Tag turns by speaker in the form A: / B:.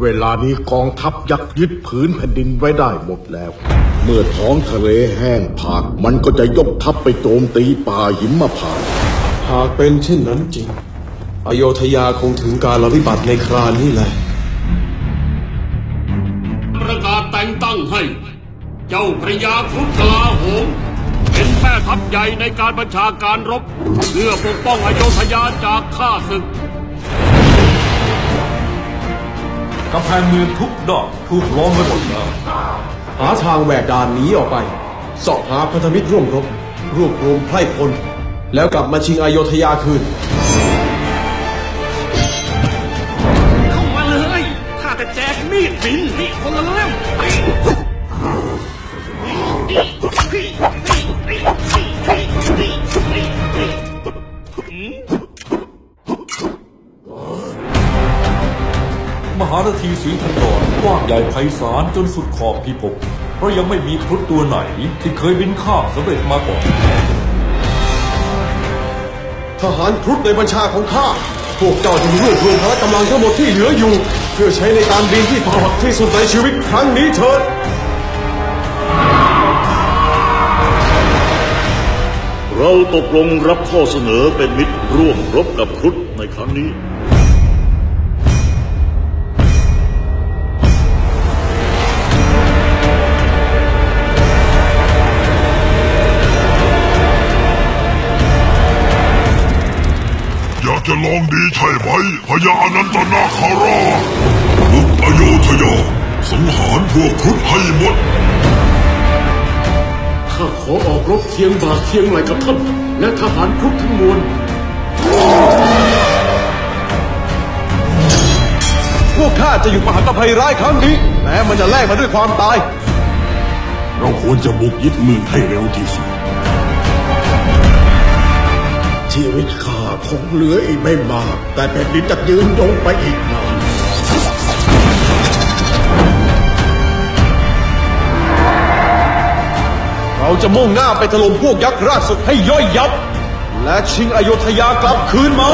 A: เวลานี้กองทัพยักษ์ยึดผืนแผ่นดินไว้ได้หมดแล้ว เมื่อท้องทะเลแห้งผากมันก็จะยกทัพไปโจมตีป่าหิมพานต์
B: หากเป็นเช่นนั้นจริง อโยธยาคงถึงการระวิบัติในคราวนี้แหละ
C: ประกาศแต่งตั้งให้ เจ้าพระยาครุฑกลาโหมเป็นแม่ทัพใหญ่ในการบัญชาการรบ เพื่อปกป้องอโยธยาจากข้าศึก
D: กำแพงเมืองทุกดอกถูกล้อมไว้หมดแล้ว
B: หาทางแหวกด่านหนีออกไปเสาะหาพันธมิตรร่วมรบรวบรวมไพร่พล แล้วกลับมาชิงอโยธยาคืน
C: เข้ามาเลยข้าจะแจกมีดบินให้คนละเล่ม
D: มหานาทีสีทันดรกว้างใหญ่ไพศาลจนสุดขอบพิภพเพราะยังไม่มีครุฑตัวไหนที่เคยบินข้ามสำเร็จมาก่อน
B: ทหารครุฑในบัญชาของข้า พวกเจ้าจึงรวบรวมพละกำลังทั้งหมดที่เหลืออยู่ เพื่อใช้ในการบินที่พอดที่สุดในชีวิตครั้งนี้เถิด
E: เราตกลงรับข้อเสนอเป็นมิตรร่วมรบกับครุฑในครั้งนี้
F: จะลองดีใช่ไหมพญาอนันตนาคาราชบุกอโยธยาสังหารพวกครุฑให้หมด
A: ข้าขอออกรบเคียงบ่าเคียงไหลกับท่าน และทหารครุฑทั้งมวล
B: พวกข้าจะอยู่มหากภัยร้ายครั้งนี้ แม้มันจะแลกมาด้วยความตาย
F: เราควรจะบุกยึดเมืองให้เร็วที่สุด
A: ชีวิตข้าคงเหลืออีกไม่มาก แต่แผ่นดินจะยืนยงไปอีกนาน
B: เราจะมุ่งหน้าไปถล่มพวกยักษ์ราชสุดให้ย่อยยับ และชิงอโยธยากลับคืนมา